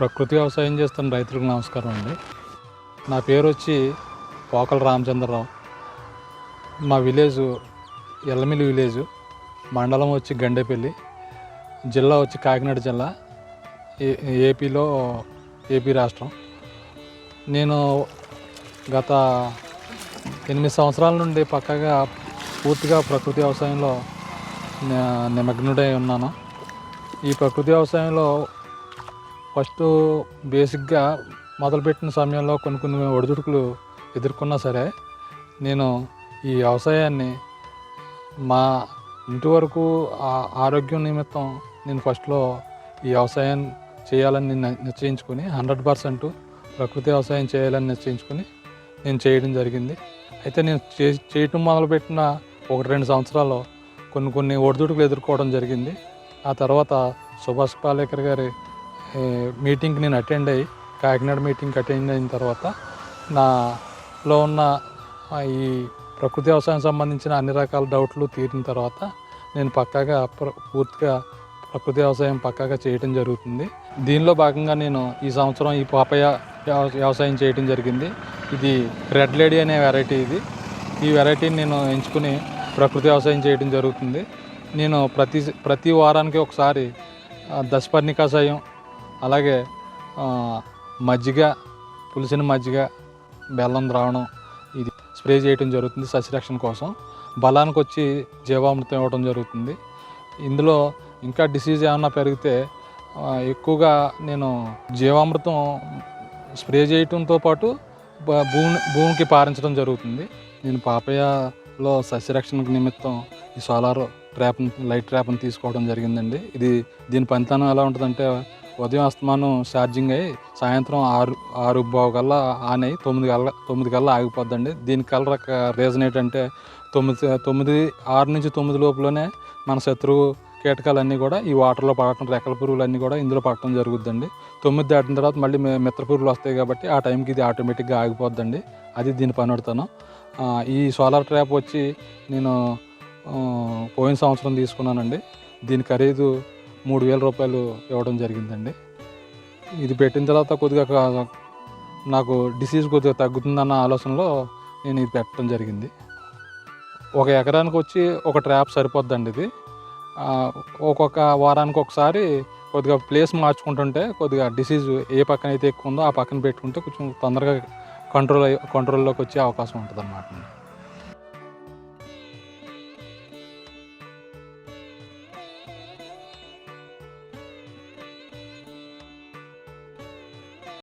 ప్రకృతి వ్యవసాయం చేస్తున్న రైతులకు నమస్కారం అండి. నా పేరు వచ్చి పోకల రామచంద్రరావు. మా విలేజ్ ఎల్లమిల్లి విలేజ్ మండలం వచ్చి గండేపల్లి జిల్లా వచ్చి కాకినాడ జిల్లా ఏ- ఏపీలో ఏపీ రాష్ట్రం. నేను గత ఎనిమిది సంవత్సరాల నుండి పక్కగా పూర్తిగా ప్రకృతి వ్యవసాయంలో నిమగ్నుడై ఉన్నాను. ఈ ప్రకృతి వ్యవసాయంలో ఫస్ట్ బేసిక్గా మొదలుపెట్టిన సమయంలో కొన్ని కొన్ని ఒడిదుడుకులు ఎదుర్కొన్నా సరే నేను ఈ వ్యవసాయాన్ని మా ఇంటి వరకు ఆరోగ్యం నిమిత్తం నేను ఫస్ట్లో ఈ వ్యవసాయం చేయాలని నిశ్చయించుకొని నిశ్చయించుకుని హండ్రెడ్ పర్సెంట్ ప్రకృతి వ్యవసాయం చేయాలని నిశ్చయించుకుని నేను చేయడం జరిగింది. అయితే నేను చే చేయటం మొదలుపెట్టిన ఒకటి రెండు సంవత్సరాల్లో కొన్ని కొన్ని ఒడిదుడుకులు ఎదుర్కోవడం జరిగింది. ఆ తర్వాత సుభాష్ పాలేకర్ గారి మీటింగ్కి నేను అటెండ్ అయ్యి కాకినాడ మీటింగ్కి అటెండ్ అయిన తర్వాత నాలో ఉన్న ఈ ప్రకృతి వ్యవసాయం సంబంధించిన అన్ని రకాల డౌట్లు తీరిన తర్వాత నేను పక్కాగా పూర్తిగా ప్రకృతి వ్యవసాయం పక్కాగా చేయటం జరుగుతుంది. దీనిలో భాగంగా నేను ఈ సంవత్సరం ఈ పాపయ్య వ్యవసాయం చేయటం జరిగింది. ఇది రెడ్ లేడీ అనే వెరైటీ ఇది. ఈ వెరైటీని నేను ఎంచుకుని ప్రకృతి వ్యవసాయం చేయడం జరుగుతుంది. నేను ప్రతి ప్రతి వారానికి ఒకసారి ఆ, దశపర్ణి అలాగే మజ్జిగ పులిసిన మజ్జిగ బెల్లం ద్రావణం ఇది స్ప్రే చేయడం జరుగుతుంది సస్యరక్షణ కోసం. బలానికి వచ్చి జీవామృతం ఇవ్వడం జరుగుతుంది. ఇందులో ఇంకా డిసీజ్ ఏమన్నా పెరిగితే ఎక్కువగా నేను జీవామృతం స్ప్రే చేయటంతో పాటు భూమి భూమికి పారించడం జరుగుతుంది. నేను పాపయ్యలో సస్యరక్షణ నిమిత్తం ఈ సోలార్ ట్రాప్ లైట్ ట్రాప్ని తీసుకోవడం జరిగిందండి. ఇది దీని పనితనం ఎలా ఉంటుందంటే ఉదయం అస్తమానం ఛార్జింగ్ అయ్యి సాయంత్రం ఆరు ఆరు బావు కల్లా ఆన్ అయ్యి తొమ్మిది కల్లా తొమ్మిది కల్లా ఆగిపోద్దండి. దీని కలర్ రీజన్ ఏంటంటే తొమ్మిది తొమ్మిది ఆరు నుంచి తొమ్మిది లోపలనే మన శత్రువు కీటకాలన్నీ కూడా ఈ వాటర్లో పడటం రెక్కల పురుగులు అన్నీ కూడా ఇందులో పడటం జరుగుద్దండి. తొమ్మిది దాటిన తర్వాత మళ్ళీ మిత్ర పురుగులు వస్తాయి కాబట్టి ఆ టైంకి ఇది ఆటోమేటిక్గా ఆగిపోద్దండి. అది దీని పని పడతాను. ఈ సోలార్ ట్రాప్ వచ్చి నేను పోయిన సంవత్సరం తీసుకున్నానండి. దీని ఖరీదు మూడు వేల రూపాయలు ఇవ్వడం జరిగిందండి. ఇది పెట్టిన తర్వాత కొద్దిగా నాకు డిసీజ్ కొద్దిగా తగ్గుతుందన్న ఆలోచనలో నేను ఇది పెట్టడం జరిగింది. ఒక ఎకరానికి వచ్చి ఒక ట్రాప్ సరిపోద్దండి ఇది. ఒక్కొక్క వారానికి ఒకసారి కొద్దిగా ప్లేస్ మార్చుకుంటుంటే కొద్దిగా డిసీజ్ ఏ పక్కన అయితే ఎక్కువ ఉందో ఆ పక్కన పెట్టుకుంటే కొంచెం తొందరగా కంట్రోల్ అయ్యి కంట్రోల్లోకి వచ్చే అవకాశం ఉంటుంది అన్నమాట